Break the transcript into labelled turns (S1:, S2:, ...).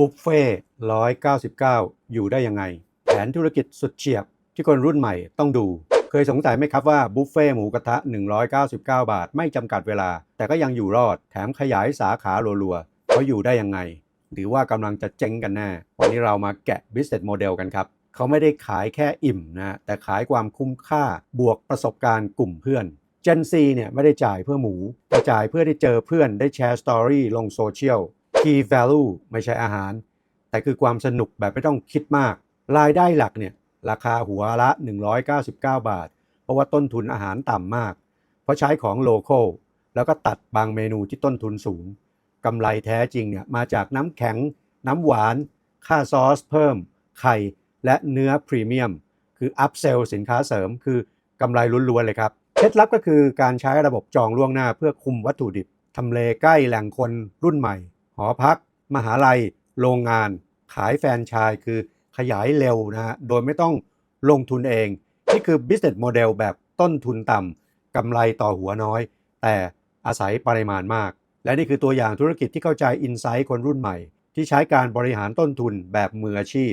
S1: บุฟเฟ่199อยู่ได้ยังไง แผนธุรกิจสุดเฉียบที่คนรุ่นใหม่ต้องดู เคยสงสัยไหมครับว่าบุฟเฟ่หมูกระทะ 199 บาท ไม่จำกัดเวลา แต่ก็ยังอยู่รอดแถมขยายสาขารัวๆเขาอยู่ได้ยังไง หรือว่ากำลังจะเจ๊งกันแน่ วันนี้เรามาแกะ business model กันครับเขาไม่ได้ขายแค่อิ่มนะแต่ขายความคุ้มค่าบวกประสบการณ์กลุ่มเพื่อน Gen Z เนี่ยไม่ได้จ่ายเพื่อหมูแต่จ่ายเพื่อได้เจอเพื่อนได้แชร์สตอรี่ลงโซเชียล Key value ไม่ใช่อาหาร แต่คือความสนุกแบบไม่ต้องคิดมาก รายได้หลักเนี่ยราคาหัวละ 199 บาท เพราะว่าต้นทุนอาหารต่ำมาก เพราะใช้ของโลโก้แล้วก็ตัดบางเมนูที่ต้นทุนสูงกำไรแท้จริงเนี่ยมาจากน้ำแข็ง น้ำหวาน ค่าซอสเพิ่ม ไข่ และเนื้อพรีเมียม คืออัพเซลสินค้าเสริม คือกำไรล้วนๆเลยครับ เคล็ดลับก็คือการใช้ระบบจองล่วงหน้าเพื่อคุมวัตถุดิบทำเลใกล้แหล่งคนรุ่นใหม่ หอพัก มหาลัย โรงงาน ขายแฟรนไชส์คือขยายเร็วนะฮะโดยไม่ต้องลงทุนเอง นี่คือ business model แบบต้นทุนต่ำกำไรต่อหัวน้อย แต่อาศัยปริมาณมาก และนี่คือตัวอย่างธุรกิจที่เข้าใจอินไซต์คนรุ่นใหม่ ที่ใช้การบริหารต้นทุนแบบมืออาชีพ